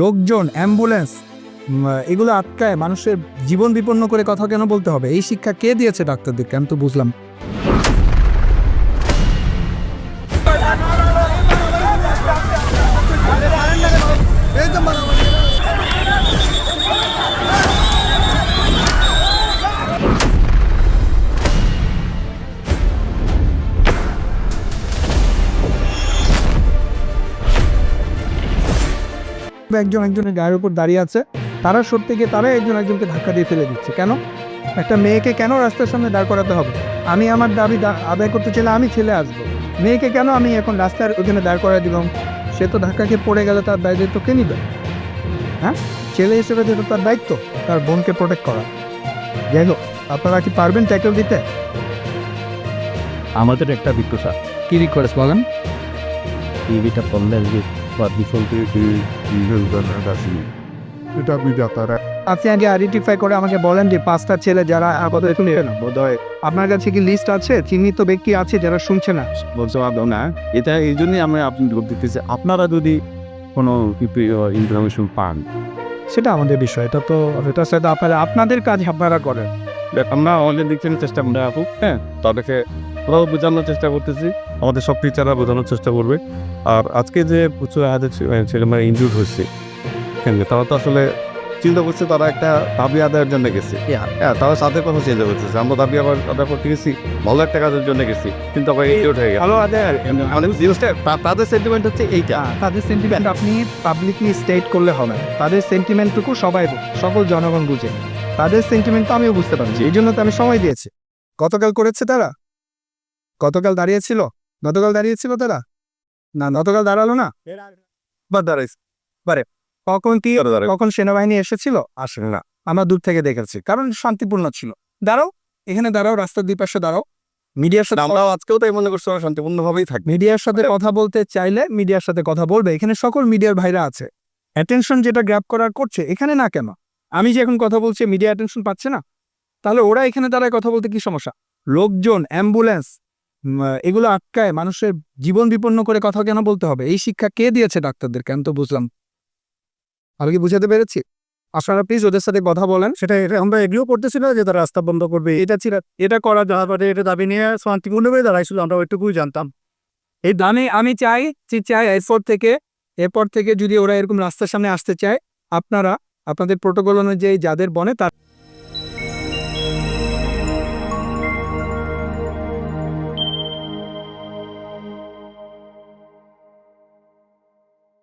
লোকজন, অ্যাম্বুলেন্স এগুলো আটকায় মানুষের জীবন বিপন্ন করে কথা কেন বলতে হবে? এই শিক্ষা কে দিয়েছে ডাক্তারদেরকে? আমি তো বুঝলাম। একজন একজনের গায়ের উপর দাঁড়িয়ে আছে। তারা সত্যি গিয়ে তারা একজন একজনকে ধাক্কা দিয়ে ফেলে দিচ্ছে। কেন? একটা মেয়েকে কেন রাস্তার সামনে দাঁড় করাতে হবে? আমি আমার দাবি দা- আদায় করতে চাইলে আমি ছেলে আসব। মেয়েকে কেন আমি এখন রাস্তার ওখানে দাঁড় করাই দিলাম সে তো ধাক্কা খেয়ে পড়ে গেলে তার দায় দায়িত্ব কে নিবে? হ্যাঁ? ছেলে হিসেবে যেটা তার দায়িত্ব তার বোনকে প্রোটেক্ট করা। যাই হোক আপনারা কি পারবেন ট্যাকেল দিতে? আমাদের একটা বিক্রসা কি রিকোয়েস্ট বলেন? টিভিটা পড়লে যে বা ডিফল্ট এটা আপনি ডাক্তার আপনি আগে আইডেন্টিফাই করে আমাকে বলেন যে পাঁচটা ছেলে যারা আপাতত শুনছে না। বোধ হয় আপনার কাছে কি লিস্ট আছে? চিহ্নিত ব্যক্তি আছে যারা শুনছে না? পারব না। এটা এই জন্যই আমরা আপনি দিতেছি আপনারা যদি কোনো ইনফরমেশন পান। সেটা আমাদের বিষয় এটা তো এটা সেটা আপনারা আপনাদের কাজ আপনারা করেন। আমরা আমাদের দিক থেকে চেষ্টা করে রাখুক হ্যাঁ? তাদেরকে ওরাও বোঝানোর চেষ্টা করতেছি। আমাদের সব টিচাররা বোঝানোর চেষ্টা করবে। আর আজকে যে প্রচুর হাজার ছেলেমেয়েরা ইনজুর হচ্ছে হ্যাঁ তারা তো আসলে চিন্তা করছে তারা একটা দাবি আদায়ের জন্য গেছে। হ্যাঁ তারা তাদের কথা চিন্তা করতেছে। আমরা দাবি আবার আদায় করতে গেছি ভালো একটা কাজের জন্য গেছি কিন্তু আবার ইনজুর হয়ে গেছে। ভালো আদায় আমাদের জিনিসটা তাদের সেন্টিমেন্ট হচ্ছে এইটা। তাদের সেন্টিমেন্ট আপনি পাবলিকলি স্টেট করলে হবে তাদের সেন্টিমেন্টটুকু সবাই সকল জনগণ বুঝে। তাদের সেন্টিমেন্ট তো আমিও বুঝতে পারছি। এই জন্য তো আমি সময় দিয়েছি। গতকাল করেছে তারা? গতকাল দাঁড়িয়েছিল? গতকাল দাঁড়িয়েছিল তারা? না গতকাল দাঁড়াল না? বা দাঁড়াইছে। পারে কখন কি কখন সেনাবাহিনী এসেছিল? আসলে না। আমরা দূর থেকে দেখেছি। কারণ শান্তিপূর্ণ ছিল। দাঁড়াও এখানে দাঁড়াও রাস্তার দুই পাশে দাঁড়াও। মিডিয়ার সাথে আমরাও আজকেও তাই মনে করছি শান্তিপূর্ণভাবেই থাকবে। মিডিয়ার সাথে কথা বলতে চাইলে মিডিয়ার সাথে কথা বলবে। এখানে সকল মিডিয়ার ভাইরা আছে। অ্যাটেনশন যেটা গ্র্যাব করার করছে এখানে না কেন? আমি যে এখন কথা বলছি মিডিয়া অ্যাটেনশন পাচ্ছে না? তাহলে ওরা এখানে দাঁড়ায় কথা বলতে কি সমস্যা? লোকজন অ্যাম্বুলেন্স এগুলো আটকায় মানুষের জীবন বিপন্ন করে কথা কেন বলতে হবে? এই শিক্ষা কে দিয়েছে ডাক্তারদেরকে? আমি তো বুঝলাম। আমি কি বুঝাতে পেরেছি? আপনারা প্লিজ ওদের সাথে কথা বলেন। সেটা এটা আমরা এগুলো করতেছি না যে তারা রাস্তা বন্ধ করবে। এটা ছিল এটা করা যাওয়ার পরে এটা দাবি নিয়ে শান্তিপূর্ণ শান্তিপূর্ণভাবে দাঁড়াইছিল আমরা ওইটুকুই জানতাম। এই দামে আমি চাই যে চাই এরপর থেকে এরপর থেকে যদি ওরা এরকম রাস্তার সামনে আসতে চায় আপনারা আপনাদের প্রোটোকল অনুযায়ী যাদের বনে তার